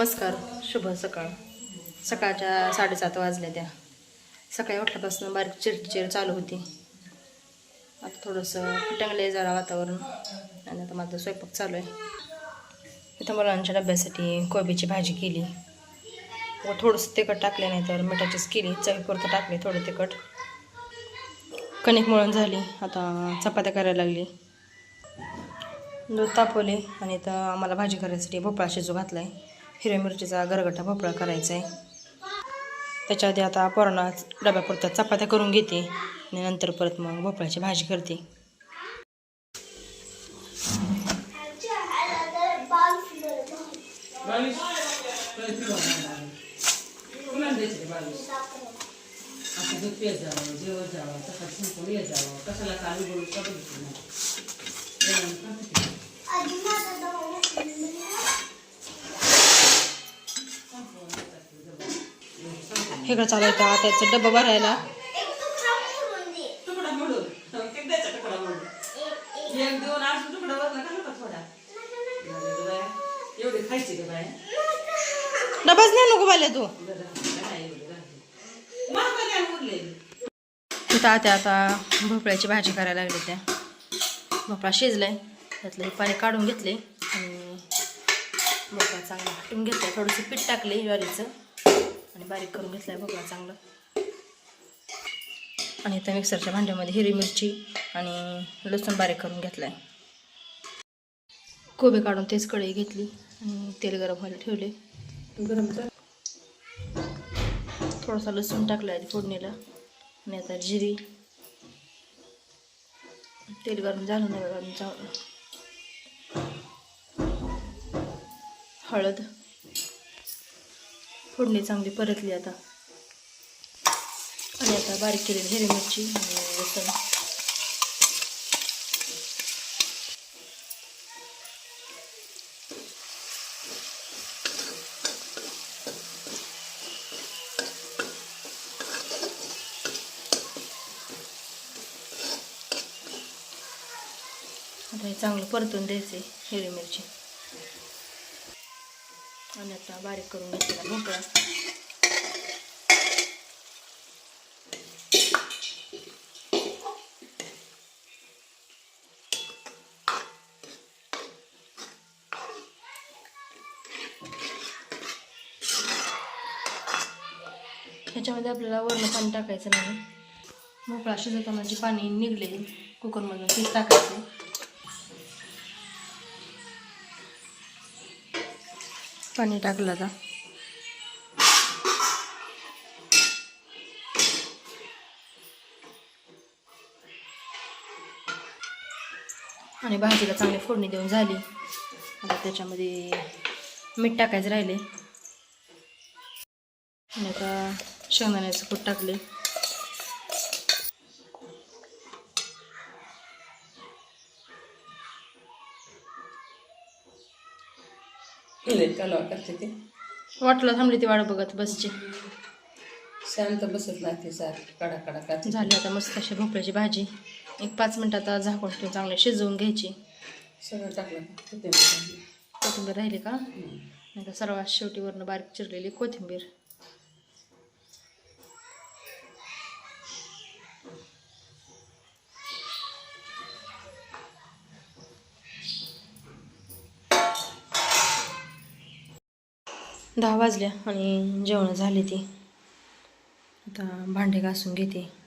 नमस्कार शुभ सकाळ. सकाळच्या साडेसात वाजल्या त्या. सकाळी उठल्यापासून बारीक चिरचिर चालू होती. आता थोडंसं फटंगले जरा वातावरण. आणि आता माझा स्वयंपाक चालू आहे. इथं मुलांच्या डब्यासाठी कोबीची भाजी केली. व थोडंसं तिखट टाकले नाही तर मिठाचीच केली. चवीपुरतं टाकले थोडं तिखट. कणिक मळून झाली. आता चपात्या करायला लागली. दूध तापवले आणि तर आम्हाला भाजी करायसाठी भोपळा शिजू घातला आहे हिरव्या मिरचीचा गरगटा भोपळा करायचा आहे. त्याच्या आधी आता पोरांना डब्यापुरत्या चपात्या करून घेते आणि नंतर परत मग भोपळ्याची भाजी करते. आता दूध पियत जावं जेवत जावं सकाळी संपून येत जावं कशाला चालू बोलू करू नाही बाया. एवढे खायचे का बाया डबाच नाही नको बाल्या तू. तिथं आता आता भोपळ्याची भाजी करायला लागली त्या. भोपळा शिजलाय. त्यातलं हे पाणी काढून घेतले आणि भोपळा चांगला हटून घेतलाय. थोडंसं पीठ टाकले ज्वारीचं. आणि बारीक करून घेतलाय भोपळा चांगला. आणि त्या मिक्सरच्या भांड्यामध्ये हिरवी मिरची आणि लसूण बारीक करून घेतलाय. कोबी काढून तेच कढई घेतली आणि तेल गरम व्हायला ठेवले. गरम कर. थोडासा लसूण टाकला आहे फोडणीला आणि आता जिरी. तेल गरम झालं नाही गरम हळद. फोडणी चांगली परतली आता. आणि आता बारीक केलेली हिरवी मिरची आणि लसूण. आता हे चांगलं परतून द्यायचे हिरवी मिरची. आणि बारीक करून घेतलेला भोपळा. ह्याच्यामध्ये आपल्याला वरण पाणी टाकायचं नाही. भोपळा शिजवताना जे पाणी निघले कुकरमधून ते टाकायचं. पाणी टाकलं आता. आणि भाजीला चांगली फोडणी देऊन झाली. आता त्याच्यामध्ये मीठ टाकायचं राहिले. आणि आता शेंगदाण्याचं कूट टाकले. कालवा करते ते? वाटलं थांबली ती वाट बघत बसची. शांत बसत नाही ते सार कडा कडा करते. झाली आता मस्त अशी भोपळ्याची भाजी. एक पाच मिनटात आता झाकून ठेवून चांगलं शिजवून घ्यायची. सगळं टाकलं का? कोथिंबीर. कोथिंबीर राहिली का. नाही तर सर्वात शेवटी वरनं बारीक चिरलेली कोथिंबीर. दहा वाजल्या आणि जेवण झाली ती. आता भांडे घासून घेते.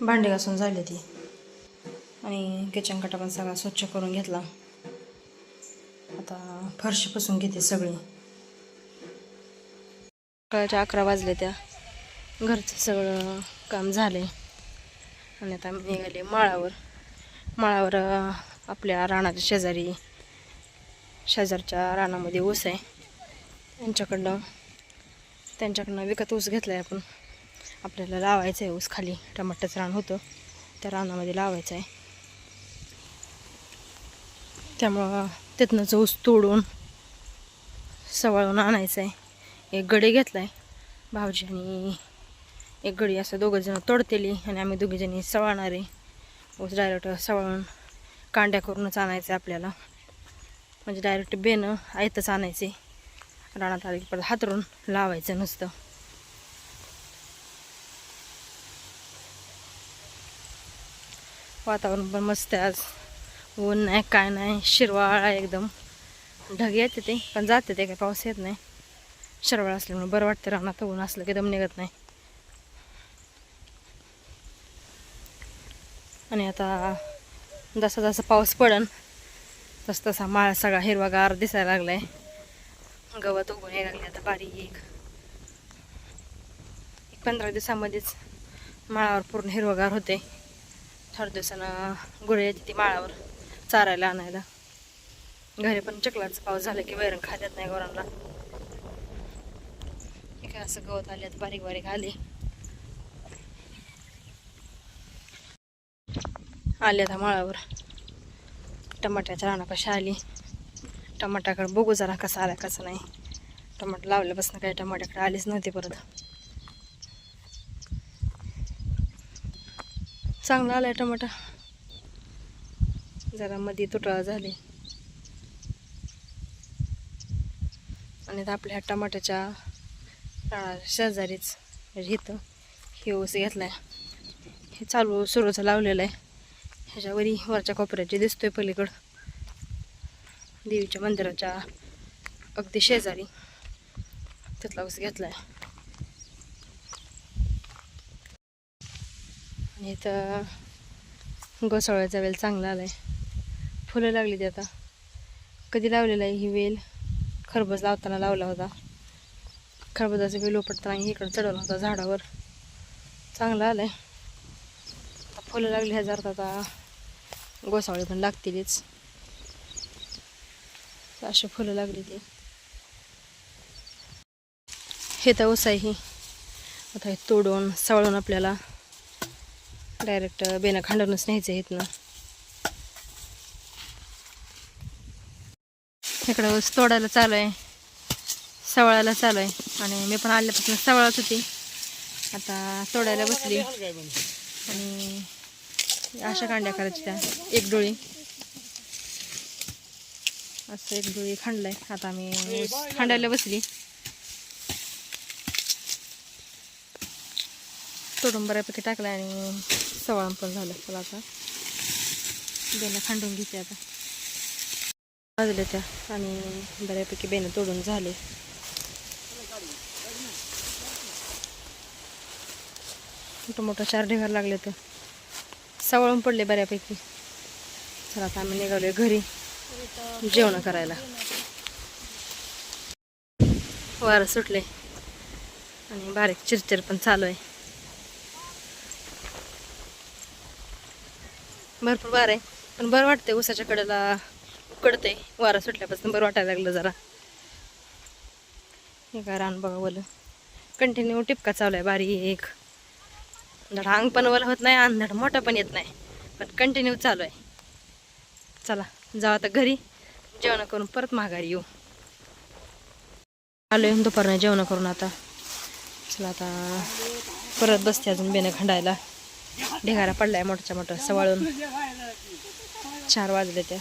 भांडी घासून झाले ती. आणि किचन कटा पण सगळा स्वच्छ करून घेतला. आता फरशी पुसून घेते सगळी. सकाळच्या अकरा वाजले त्या. घरचं सगळं काम झाले आणि आता आम्ही निघाले माळावर. माळावर आपल्या रानाच्या शेजारी शेजारच्या रानामध्ये ऊस आहे. त्यांच्याकडनं त्यांच्याकडनं विकत ऊस घेतला आहे आपण. आपल्याला लावायचं आहे ऊस खाली. टमाट्याचं रान होतं. त्या रानामध्ये लावायचं आहे. त्यामुळं तिथनंच ऊस तोडून सवाळून आणायचं आहे. एक गडी घेतला आहे भाऊजी आणि एक गडी असं दोघंजणं तोडतेली आणि आम्ही दोघीजणी सवाळणार आहे. ऊस डायरेक्ट सवाळून कांड्या करूनच आणायचं आहे आपल्याला. म्हणजे डायरेक्ट बेनं आयतच आणायचे. रानात आले की परत हातरून लावायचं नुसतं. वातावरण पण मस्त आहे आज. ऊन नाही काय नाही शिरवाळ आहे एकदम. ढग येते ते पण जाते ते काय पाऊस येत नाही. शिरवाळ असल्यामुळे बरं वाटतं रानात ऊन असलं की दम निघत नाही. आणि आता जसा जसा पाऊस पडन तस तसा माळ सगळा हिरवागार दिसायला लागलाय. गवत उगून यायला लागले आता बारीक एक पंधरा दिवसामध्येच माळावर पूर्ण हिरवगार होते. थोड्या दिवसानं गुळे येते ती माळावर चारायला आणायला. घरी पण चकलाचा पाऊस झाला की वैरण खात्यात नाही गोरांना. हे काय असं गवत आले आता बारीक बारीक आले. आले आता माळावर. टमाट्याच्या रानापाशी आली. टमाट्याकडे बघू जरा कसं आला कसं नाही. टमाटर लावल्यापासून काही टमाट्याकडे आलीच नव्हती परत. चांगला आला आहे टमाटा. जरा मध्ये तुटळा झाले. आणि आता आपल्या ह्या टमाट्याच्या शेजारीच म्हणजे इथं हे ऊस घेतलाय. हे चालू सुरूचं लावलेलं आहे. ह्याच्यावरी वरच्या कोपऱ्याची दिसतोय पलीकडं देवीच्या मंदिराच्या अगदी शेजारी तिथला ऊस घेतलाय. आणि इथं घोसाळ्याचा वेल चांगला आला आहे फुलं लागली ती आता. कधी लावलेलं आहे ही वेल? खरबूज लावताना लावला होता. खरबुजाचा वेल उपटताना इकडं चढवला होता झाडावर. चांगला आला आहे फुलं लागली ह्या जर आता गोसावळी पण लागतीलच. अशी फुलं लागली ती. हे तर ओसाई ही. आता हे तोडून सवळून आपल्याला डायरेक्ट बेनं खांडूनच न्यायचं आहे इथनं. इकडं ऊस तोडायला चालू आहे सवळायला चालू आहे आणि मी पण आल्यापासून सवळत होती. आता तोडायला बसली. आणि अशा कांड्या करायच्या त्या. एक डोळी. असं एक डोळी खांडलाय. आता मी खांडायला बसली. तोडून बऱ्यापैकी टाकलं आणि सवळण पण झालं. चला आता खांडून घेते आता. वाजले त्या आणि बऱ्यापैकी बेनं तोडून झाले. मोठं मोठं चार ढिगार लागले तर सवळून पडले बऱ्यापैकी. चला आता आम्ही निघालोय घरी जेवण करायला. वारं सुटले आणि बारीक चिरचिर पण चालू आहे. भरपूर वार आहे. पण बरं वाटतंय उसाच्या कडेला उकडते वारा सुटल्यापासून बरं वाटायला लागलं जरा. हे काय रान बघा कंटिन्यू टिपका चालू आहे बारीक. धड अंग पण वल होत नाही आणि धड मोठा पण येत नाही. पण कंटिन्यू चालू आहे. चला जाऊ आता घरी. जेवण करून परत माघारी येऊ. आलोय दुपारनं जेवण करून आता. चला आता परत बसते अजून बेनं खंडायला. ढेगारा पडलाय मोठ्या मोठा सवाळून. चार वाजले त्या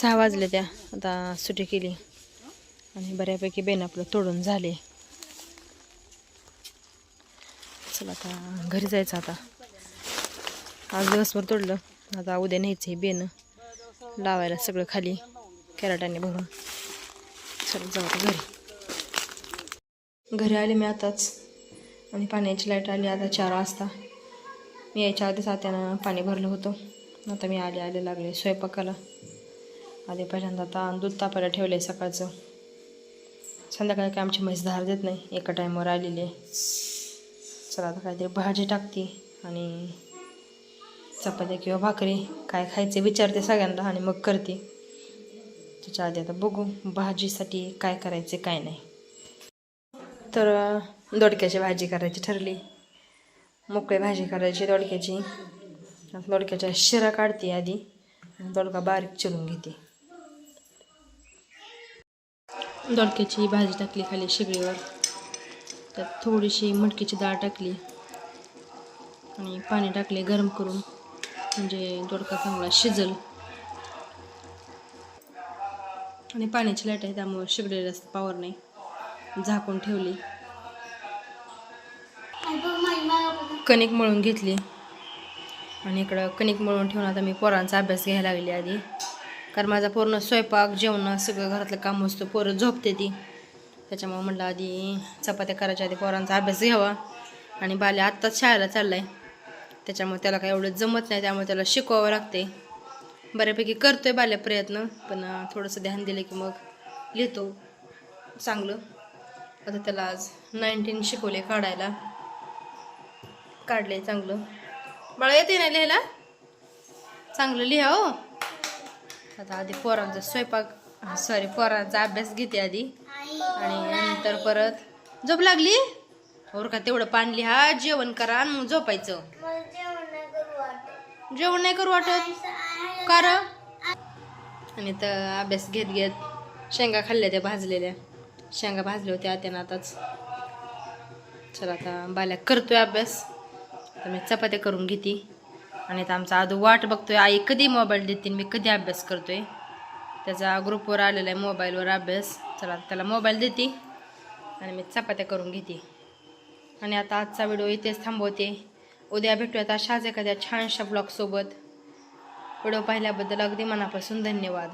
सहा वाजले त्या. आता सुटी केली. आणि बऱ्यापैकी बेन आपलं तोडून झाले. चला आता घरी जायचं आता. आज दिवसभर तोडलं. आता उद्या न्यायचं हे बेन. लावायला सगळं खाली. कॅरेटाने भरून. चला जाऊ आता घरी. घरी आले मी आताच. आणि पाण्याची लाइट आली आता चार वाजता. मी यायच्या आधीच आत्यानं पाणी भरलं होतं. आता मी आले आले लागले स्वयंपाकाला. आधी पहिल्यांदा आता दूध तापायला ठेवलं आहे सकाळचं. संध्याकाळी काय आमची म्हैस धार देत नाही एका टाईमवर आलेली आहे. चला आता काहीतरी भाजी टाकते आणि चपात्या किंवा भाकरी काय खायचे विचारते सगळ्यांना आणि मग करते. त्याच्या आधी आता बघू भाजीसाठी काय करायचे काय नाही. तर दोडक्याची भाजी करायची ठरली. मोकळी भाजी करायची दोडक्याची. दोडक्याच्या शिरा काढते आधी. आणि दोडका बारीक चिरून घेते. दोडक्याची भाजी टाकली खाली शिगडीवर. त्यात थोडीशी मटकीची डाळ टाकली. आणि पाणी टाकले गरम करून. म्हणजे दोडका चांगला शिजल. आणि पाण्याची लाइट आहे त्यामुळे शेगडी जास्त पावर नाही. झाकून ठेवली. कणिक मळून घेतली. आणि इकडं कणिक मळून ठेवून आता मी पोरांचा अभ्यास घ्यायला लागली आधी. कारण माझा पूर्ण स्वयंपाक जेवण सगळं घरातलं काम असतं. पोरं झोपते ती. त्याच्यामुळे म्हटलं आधी चपात्या करायच्या आधी पोरांचा अभ्यास घ्यावा. आणि बाल्या आत्ताच शाळेला चाललाय. त्याच्यामुळे त्याला काही एवढं जमत नाही त्यामुळे त्याला शिकवावं लागते बऱ्यापैकी करतोय बाल्या प्रयत्न पण थोडंसं ध्यान दिलं की मग लिहितो. चांगलं. आता त्याला आज नाईन्टीन शिकवले काढायला. काढले चांगलं. बाळा येते ना लिहायला? चांगलं लिहा हो. आता आधी पोरांचा स्वयंपाक सॉरी पोरांचा अभ्यास घेते आधी. आणि नंतर परत झोप लागली? और का तेवढं पाणी लिहा जेवण करा आणि मग झोपायचं. जेवण नाही करू वाटत. कार आणि तर अभ्यास घेत घेत शेंगा खाल्ल्या त्या भाजलेल्या. शेंगा भाजल्या होत्या त्यानं आताच. चला आता बाल्या करतोय अभ्यास. आता मी चपात्या करून घेते. आणि आता आमचा आदू वाट बघतोय. आई कधी मोबाईल देतील मी कधी अभ्यास करतोय? त्याचा ग्रुपवर आलेला आहे मोबाईलवर अभ्यास. चला त्याला मोबाईल देते आणि मी चपात्या करून घेते. आणि आता आजचा व्हिडिओ इथेच थांबवते. उद्या भेटूयात अशाच एखाद्या छानशा ब्लॉगसोबत व्हिडिओ पाहिल्याबद्दल अगदी मनापासून धन्यवाद.